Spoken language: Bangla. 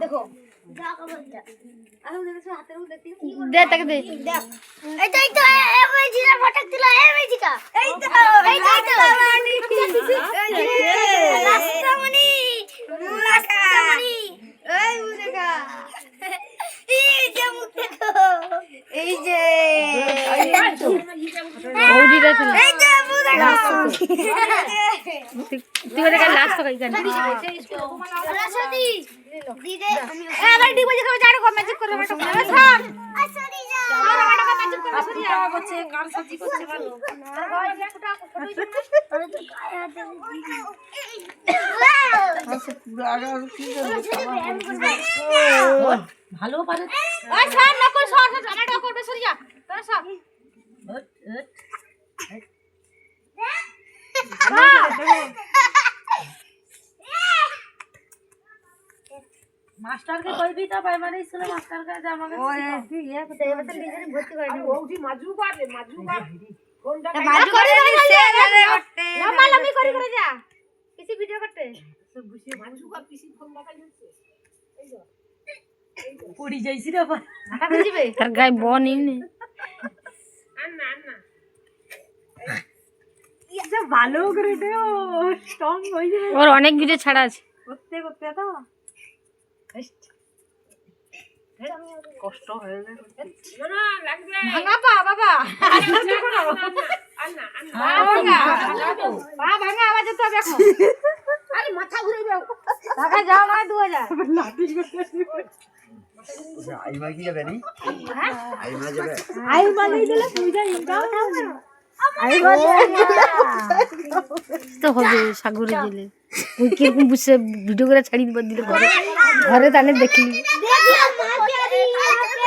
দেখো দে তাকে দে এইটা এইটা এই মেজিরা ফটক দিল এই মেজিকা এই তো এই তো রাস্তামণি রাস্তামণি এই মুদেকা এই যে মুখ এই যে এই যে তুই ওটা লাস্ট তো খাই সরস্বতী দিদে আমি আবার ডিগো যে খাবে জানো কম ম্যাজিক করে বেটা করে সব আসরি যা ম্যাজিক করে সরিয়া করছে গান সবজি করছে ভালো ভালো পারে ওই সর নকল সর সর আমার নকল বে সরিয়া তোরা সব মাস্টারকে কইবি তো প্রাইমারি স্কুলে মাস্টারকে যে আমাকে বাজু করে সে গেলে লম্বা লম্বি করে করে যা। কিছু ভিডিও করতে পড়ি যাইছি রে বাবা মাথা বুঝিবে? তার গায়ে বনি নে ভালো করে দে ও স্ট্রং হই যাবে ওর অনেক ভিডিও ছাড়া আছে করতে করতে তো কষ্ট হয়ে ভাঙা পা বাবা পা ভাঙা আবার যেতে হবে এখন আরে মাথা ঘুরে যাও টাকা যাও না দু হাজার আইমা কি যাবে নি আইমা যাবে আই বানাই দিলে পূজা ইনকাম তো হবে সাগরে গেলে। ওই কীরকম বুঝছে ভিডিও করে ছাড়ি দিবার দিলে ঘরে। ঘরে তাহলে দেখলি। দেখ